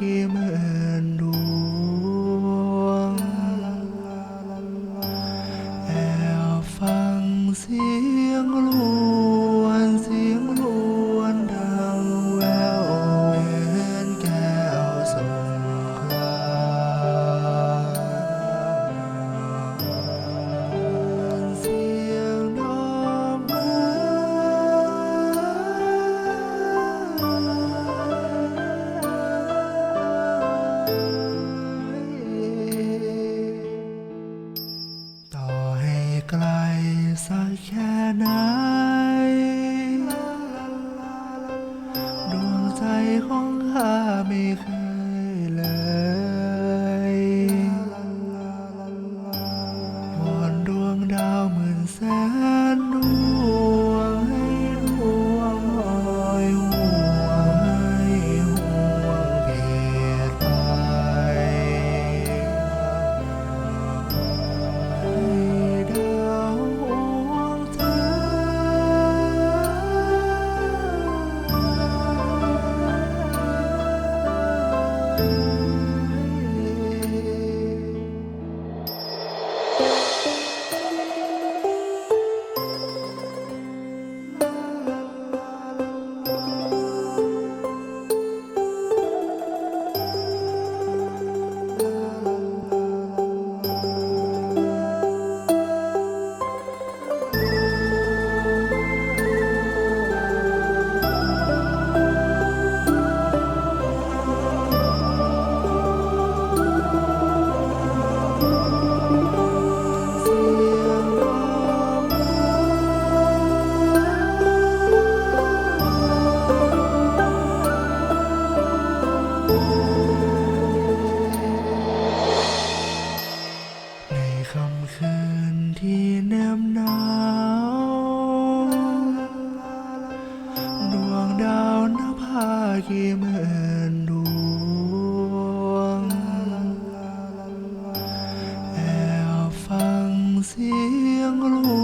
กี่หมื่นดวง แอบฟังเสียงลว ต่อให้ไกลสักแค่ไหนดวงใจของข้าไม่เคย ที่แนบหนาวดวงดาวนภากี่หมื่นดวง แอบฟังเสียงลว